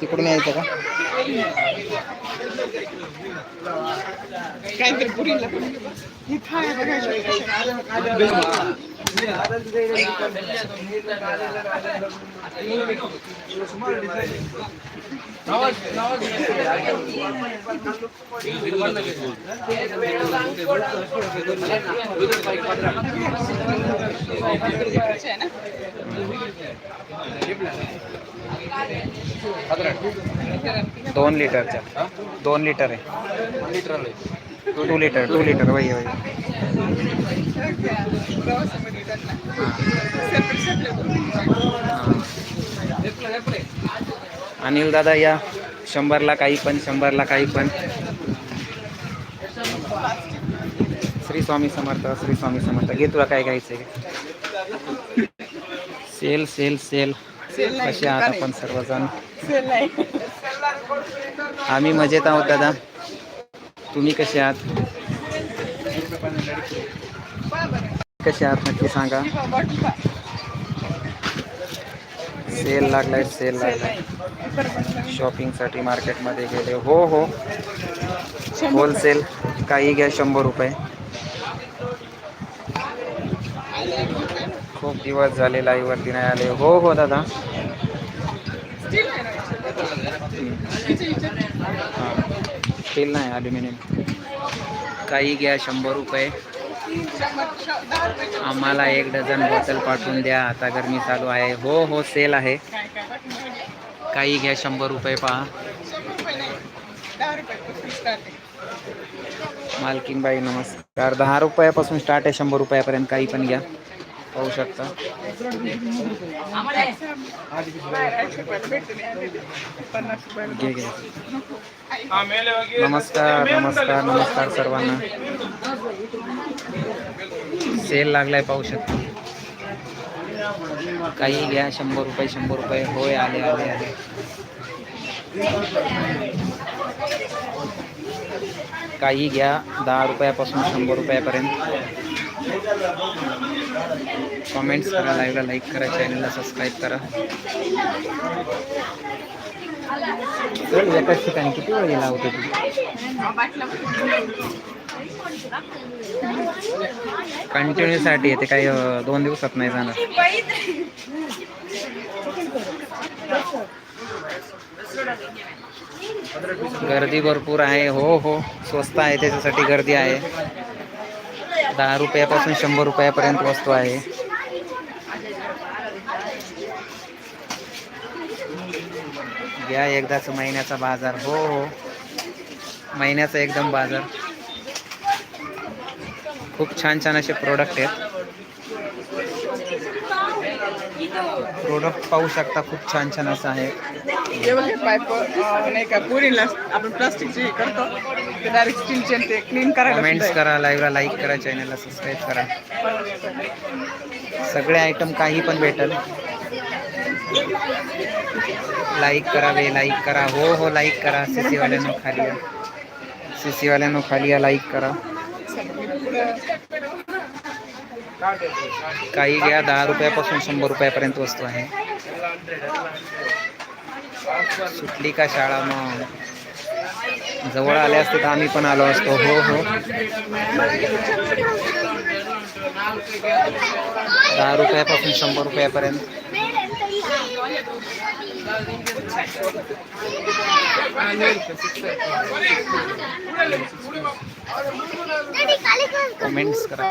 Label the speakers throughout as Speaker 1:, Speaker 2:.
Speaker 1: तिकडून यायचं का
Speaker 2: काहीतरी पुरीला इथं आहे बघायचं आहे ना
Speaker 1: दोन लिटरच्या. दोन लिटर आहे. टू लिटर टू लिटर वही वही. अनिल दादा या. शंभरला काही पण शंभरला काही पण. श्री स्वामी समर्थ श्री स्वामी समर्थ. घे तुला काय घ्यायचंय. Sale sale sale
Speaker 2: sale.
Speaker 1: कसे आहात आपण सर्वजण. आम्ही मजेत आहोत दादा. तुम्ही कसे आहात? कसे आहात नक्की सांगा. सेल लागलाय सेल
Speaker 2: सेल
Speaker 1: लागलाय. शॉपिंगसाठी मार्केटमध्ये गेले. हो हो. होलसेल. काही घ्या शंभर रुपये. खूप दिवस झाले लाईव्हवरती नाही आले. हो हो दादा.
Speaker 2: स्टील
Speaker 1: हां नाही ॲल्युमिनियम काही घ्या शंभर रुपये. आम्हाला एक डझन बॉटल पाठवून द्या. आता गरमी चालू आहे. हो हो सेल आहे. काही घ्या शंभर रुपये पहा.
Speaker 2: शंभर
Speaker 1: नमस्कार. दहा रुपयापासून स्टार्ट आहे शंभर रुपयापर्यंत काही पण घ्या. पाहू शकता. नमस्कार नमस्कार नमस्कार सर्वांना. सेल लागलाय पाहू शकता. काही घ्या, शंभर रुपये शंभर रुपये. होय, आले आले आले. काही घ्या, दहा रुपयापासून शंभर रुपयापर्यंत. कमेंट्स करा लाईव्हला लाईक करा चॅनलला सबस्क्राईब करा. एकाच ठिकाणी किती वेळ गेला होता तू
Speaker 2: बाटला
Speaker 1: कंटिन्यूसाठी येते काही दोन दिवसात नाही जाणार. गर्दी भरपूर आहे हो हो स्वस्त आहे त्याच्यासाठी गर्दी आहे. दहा रुपयापासून शंभर रुपयापर्यंत वस्तू आहे. घ्या एकदाच महिन्याचा बाजार. हो हो. महिन्याचा एकदम बाजार. खूप छान छान असे प्रोडक्ट आहेत. प्रोडक्ट पाहू शकता खूप छान छान असं आहे.
Speaker 2: नाही का आपण करतो. ते डायरेक्ट स्टीलचे ते क्लीन करायला
Speaker 1: कमेंट्स करा लाईव्हला लाईक करा चॅनलला सबस्क्राईब करा. सगळे आयटम काही पण भेटल. लाईक करावे लाईक करा. हो हो लाईक करा. सी सी वाल्यांनो खाली या. सी सी वाल्यांनो खाली या लाईक करा. काही घ्या दहा रुपयापासून शंभर रुपयापर्यंत वस्तू आहे. सुटली का शाळा मग? जवळ आले असते तर आम्ही पण आलो असतो. हो हो. दहा रुपयापासून शंभर रुपयापर्यंत. कमेंट्स करा.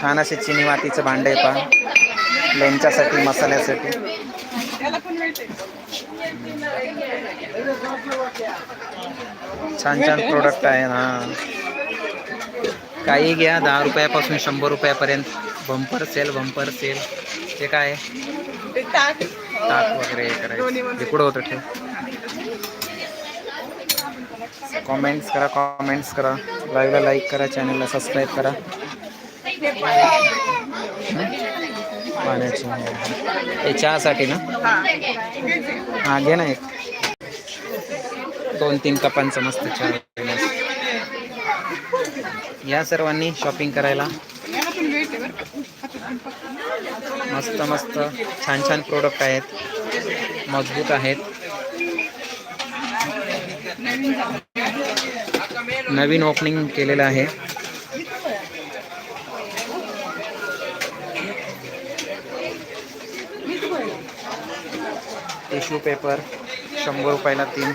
Speaker 1: छान असे चिनी मातीचं भांड आहे पहा. लोणच्यासाठी मसाल्यासाठी. छान छान प्रोडक्ट आहे हा काही घ्या दहा रुपयापासून शंभर रुपयापर्यंत. बंपर सेल बंपर सेल ते काय? ताक वगैरे हे करायचं.
Speaker 2: इकडं
Speaker 1: ते कुठं होतं ठेव. कॉमेंट्स करा कॉमेंट्स करा. लाईव्हला लाईक करा चॅनलला सबस्क्राईब करा. पाण्याची. हे चहासाठी ना?
Speaker 2: हा
Speaker 1: घे ना एक. दोन तीन कपांचं मस्त चहा या सर्वांनी शॉपिंग करायला. मस्त मस्त. छान छान प्रोडक्ट आहेत. मजबूत आहेत.
Speaker 2: नवीन
Speaker 1: ओपनिंग केलेलं आहे. टिश्यू पेपर शंभर रुपयाला तीन.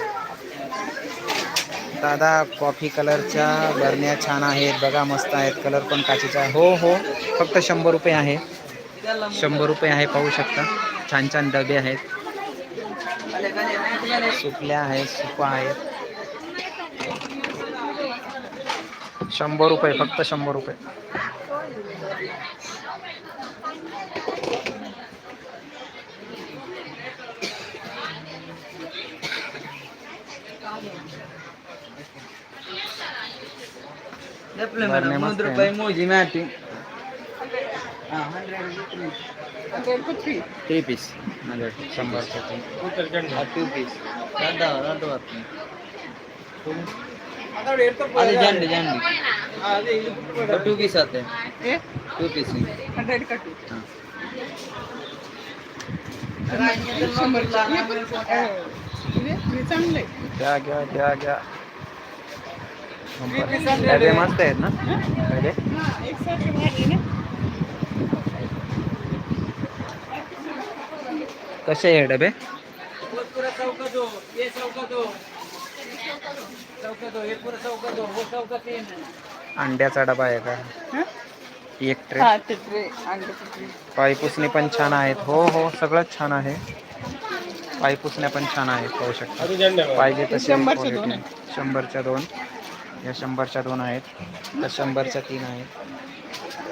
Speaker 1: दादा कॉफी कलरच्या बरण्या छान आहेत. बघा मस्त आहेत. कलर पण काचेचा आहे. हो हो. फक्त शंभर रुपये आहे. शंभर रुपये आहे पाहू शकता. छान छान डबे आहेत. सुकल्या आहेत सुपा आहेत. शंभर रुपये फक्त शंभर रुपये. बरणे मस्त आहे ना?
Speaker 3: मोजी मॅटी
Speaker 2: हंड्रेड कुठली?
Speaker 1: थ्री पीस शंभरचे तीन
Speaker 3: टू पीस अरे झंडे झंडे टू पीस आते
Speaker 2: हे
Speaker 3: टू पीस
Speaker 2: हंड्रेड कटू शंभरच्या. हे पण, अं, हे- हे चांगलं आहे.
Speaker 1: घ्या घ्या घ्या घ्या डबे मस्त आहेत ना
Speaker 2: हा.
Speaker 1: कसे आहे हे डबे अंड्याचा डबा आहे का?
Speaker 2: हा?
Speaker 1: एक ट्रे
Speaker 2: हा.
Speaker 1: पायपुसणे पण छान आहेत. हो हो सगळंच छान आहे. पायपुसण्या पण छान आहेत पाहू शकता. पाहिजे तसे
Speaker 2: शंभरच्या दोन.
Speaker 1: quality. शंभरच्या दोन. या शंभरच्या दोन आहेत त्या शंभरच्या तीन आहेत.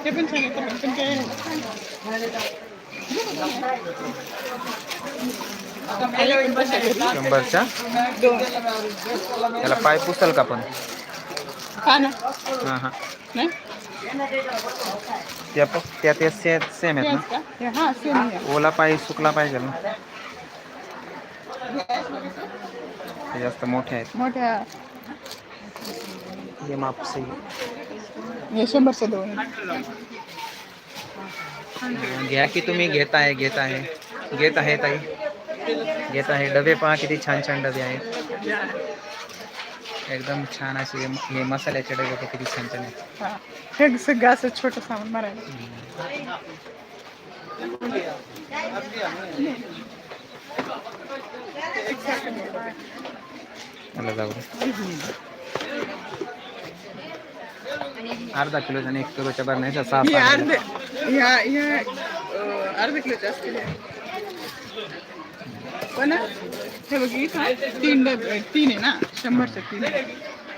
Speaker 2: ते पण छान आहे, पण पण काय आता खाली पण बसायला.
Speaker 1: शंभरच्या?
Speaker 2: दोन.
Speaker 1: त्याला पाय पुसल का पण?
Speaker 2: हा ना?
Speaker 1: हां हां.
Speaker 2: नाही?
Speaker 1: त्या प- त्या ते से सेम आहेत
Speaker 2: तेच
Speaker 1: ना
Speaker 2: का? हे हा सेम आहे.
Speaker 1: ओला पाय सुकला पाहिजे ना? ते जास्त मोठे आहेत.
Speaker 2: मोठ्या
Speaker 1: हे। मापसे
Speaker 2: हे। शंभरच्या दोन
Speaker 1: घ्या की तुम्ही घेत आहे घेत आहे घेत आहे ताई। घेत आहे डबे पहा किती छान छान डबे आहेत एकदम छान असे हे- हे मसाल्याचे डबे पहा किती छान छान आहेत
Speaker 2: हा हे सगळं असं छोटं सामान मारायला
Speaker 1: जाऊ दे अर्धा किलोचा आणि एक किलोच्या बरण्याचा सहा
Speaker 2: हे अर्ध ह्या ह्या अं, अर्ध किलोचे असतील हे. पण हे बघ इथं तीन डब तीन आहे ना? शंभरचे तीन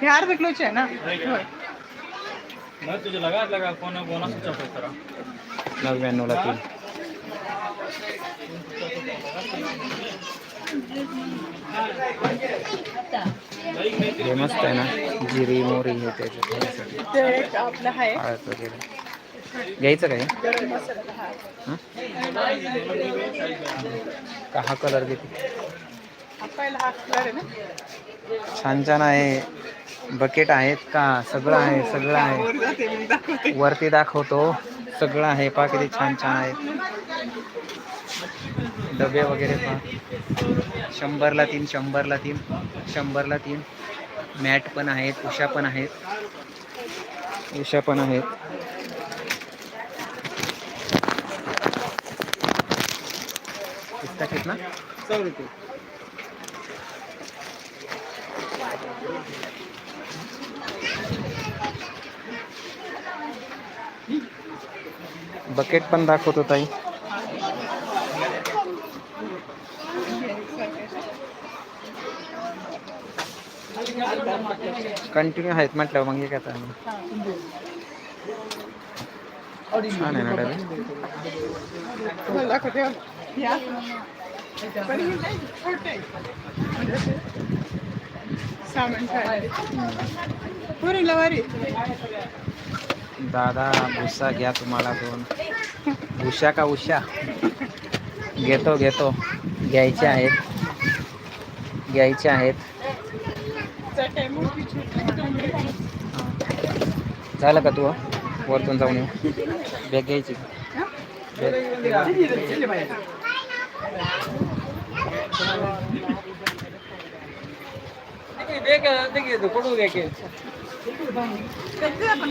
Speaker 2: हे अर्ध किलोचे आहे ना? होय.
Speaker 1: नव्याण्णवला तीन. हे मस्त आहे ना जिरी मोरी हे त्याच्या खाण्यासाठी.
Speaker 2: ते एक आपलं आहे.
Speaker 1: हळद वगैरे. घ्यायचं काय? का हा कलर
Speaker 2: ना?
Speaker 1: छान छान आहे. बकेट आहेत का? सगळं आहे सगळं आहे. वरती दाखवतो. सगळं आहे. पहा किती छान छान आहे. डबे वगैरे पहा. शंभरला तीन शंभरला तीन शंभरला तीन. मॅट पण आहेत उषा पण आहेत. उषा पण आहेत. कितना कितना
Speaker 3: सौ रुपये
Speaker 1: बकेट पण दाखवतो ताई. कंटिन्यू आहेत म्हटलं मग हे काय
Speaker 2: हा
Speaker 1: छान आहे ना दादा भुसा घ्या तुम्हाला दोन. उषा का उषा? घेतो घेतो. घ्यायचे आहेत. घ्यायचे आहेत. झालं का तू वरतून जाऊन येऊ. बॅग घ्यायची. का? बॅग
Speaker 2: कधी आपण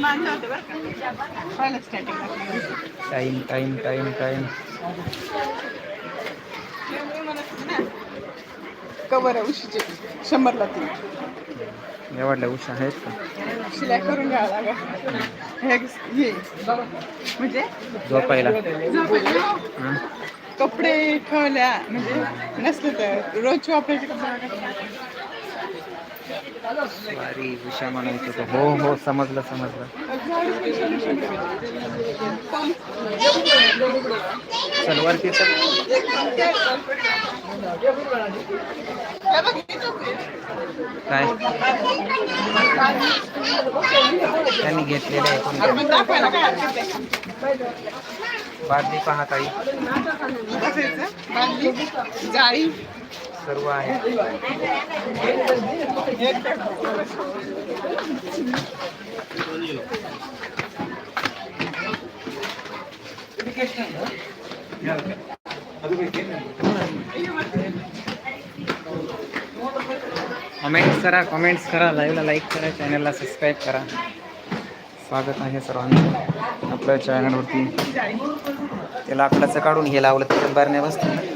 Speaker 1: time time time time
Speaker 2: cover आहे उशीचे. शंभरला तीन.
Speaker 1: एवढल्या उषा आहेत का?
Speaker 2: शिलाई करून घ्यावं लागेल. म्हणजे?
Speaker 1: झोपायला?
Speaker 2: कपडे ठेवल्या. म्हणजे नसले तर रोज वापरायचे कपडे.
Speaker 1: वारी उषा म्हणायचं होतं. हो हो समजलं समजलं। चल वरती चल। काय? त्यांनी घेतलेले आहे कोणी
Speaker 2: आपण दाखवायला काय हरकत आहे?
Speaker 1: बादली पहा ताई.
Speaker 2: बसायचं, बादली, जाळी?
Speaker 1: सर्व आहे. कमेंट्स करा कमेंट्स करा लाईव्हला लाईक करा चॅनलला सबस्क्राईब करा. स्वागत आहे सर्वांचं. आपल्या चॅनलवरती ते लाकडाचं काढून हे लावलं त्याच्यात बारण्या बसतात.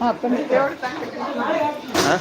Speaker 2: हा पण तेवढं चांगलं
Speaker 1: हां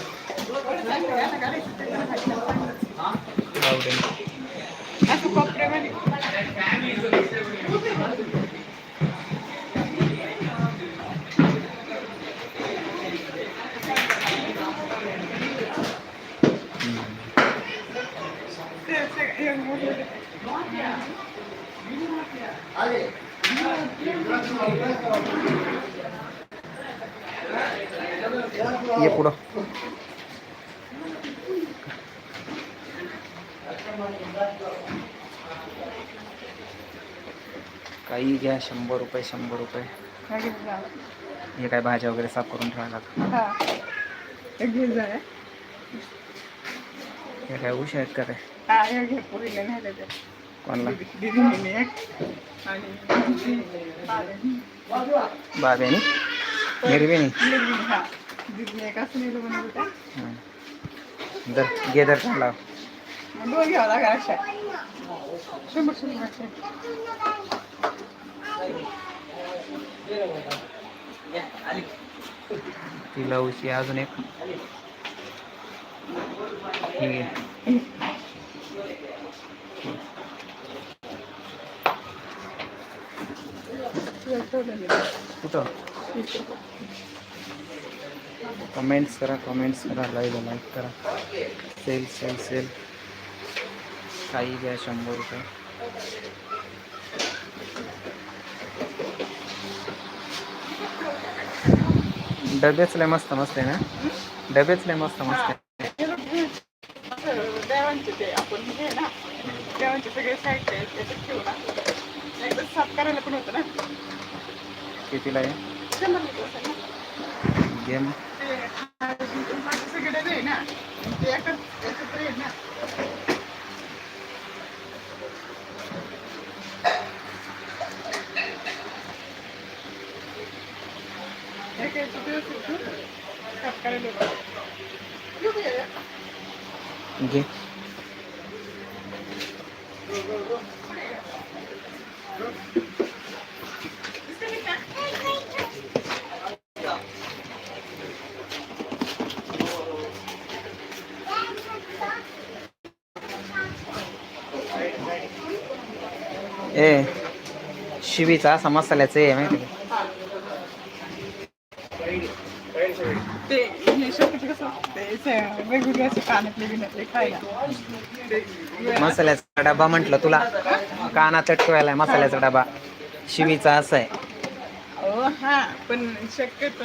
Speaker 1: काही घ्या शंभर रुपये शंभर रुपये
Speaker 2: मागे जा.
Speaker 1: हे काय भाज्या वगैरे साफ करून ठेवायला लागतात.
Speaker 2: हा. एक घे जाय
Speaker 1: हे काय उशा आहेत का काय?
Speaker 2: हा हे घे पुरीला नेलं ते
Speaker 1: कोणाला?
Speaker 2: दिदीने एक. आणि
Speaker 1: बाब्यानी निर्वेनी
Speaker 2: दिदीने हा. दिदीने एक असं नेलं म्हणत होत्या.
Speaker 1: हं. दर घे दर चांगला.
Speaker 2: मग दोन घ्यावं लागेल अशा. शंभर शंभर. ती
Speaker 1: तिला उशी अजून एक. कुठं? कमेंट्स करा कमेंट्स करा लाईव्ह लाईक करा. सेल सेल सेल काही घ्या शंभर रुपये. डबेच लय मस्त मस्त आहे ना? डबेच लय मस्त मस्त आहे.
Speaker 2: देवांचे ते आपण हे ना देवांचे सगळे साहित्य आहेत त्याच्यात ठेवू ना. एकदा साफ करायला पण होतं ना.
Speaker 1: कितीला आहे?
Speaker 2: शंभर रुपये असेल ना.
Speaker 1: गेम?
Speaker 2: ते बाकी सगळे डबे आहे ना ते एकच एकत्र आहे ना. एक याच्यात व्यवस्थित ठेवून साफ करायला होतं. घेऊ का या?
Speaker 1: घे ए शिवीचा असा मसाल्याचं आहे माहिती का
Speaker 2: ते हे शक्यतो कसं ते स- वेगवेगळे असे कानातले बिनातले खायला. ते
Speaker 1: मसाल्याचा डबा म्हटलं तुला. कानात ठेवायला आहे मसाल्याचा डबा. शिवीचा असा आहे.
Speaker 2: हा पण शक्यतो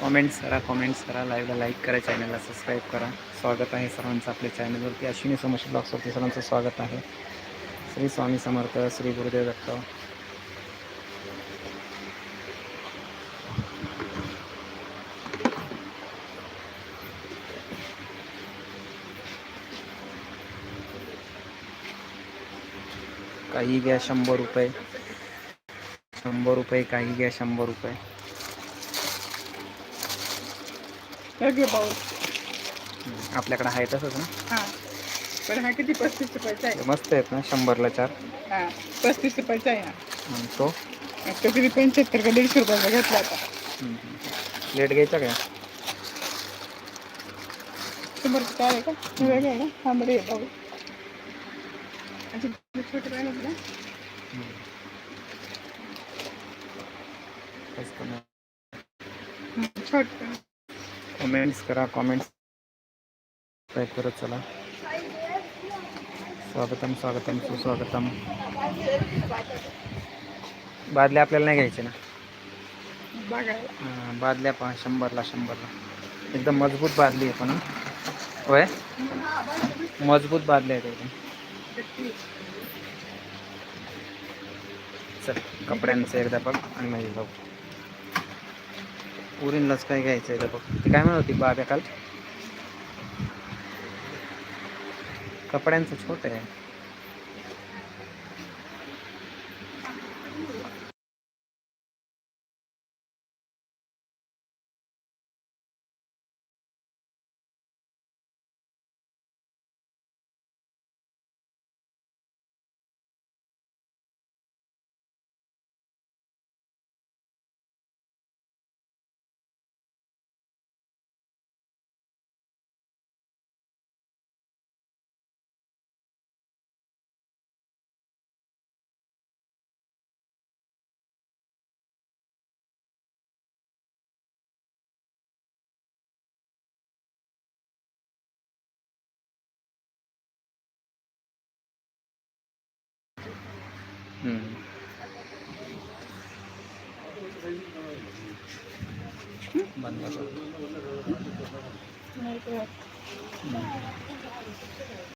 Speaker 1: कॉमेंट्स करा कॉमेंट्स करा लाईव्हला लाईक करा चॅनलला सबस्क्राईब करा. स्वागत आहे सर्वांचं आपल्या चॅनलवरती अश्विनी समोर ब्लॉग्सवरती सर्वांचं स्वागत आहे. श्री स्वामी समर्थ श्री गुरुदेव दत्त. काही घ्या शंभर रुपये. शंभर रुपये काही घ्या शंभर रुपये. आपल्याकडे आहे तसंच ना?
Speaker 2: हा. पण हा किती पस्तीस रुपयाचा आहे?
Speaker 1: मस्त आहेत ना शंभरला चार.
Speaker 2: हा पस्तीस रुपयाचा आहे ना?
Speaker 1: तो?
Speaker 2: तो किती पंच्याहत्तर का दीडशे रुपयाचा घेतला आता.
Speaker 1: प्लेट घ्यायचा काय
Speaker 2: शंभर रुपये आहे का? वेगळं आहे ना? हा बरं आहे छोटे
Speaker 1: कमेंट्स करा कॉमेंट्स टाईप करत चला. स्वागतम स्वागतम सुस्वागतम. बादल्या आपल्याला नाही घ्यायचे ना? बादल्या पहा शंभरला शंभरला. एकदम मजबूत बादली आहे पण. होय? मजबूत बादल्या आहेत एकदम. चल कपड्यांचं एकदा बघ आणि माझी बघ. उरीनलाच काय घ्यायचं एकदा बघ. ते काय म्हणत होती बाब्या काल? कपड्यांचं छोट आहे. ಬಂದ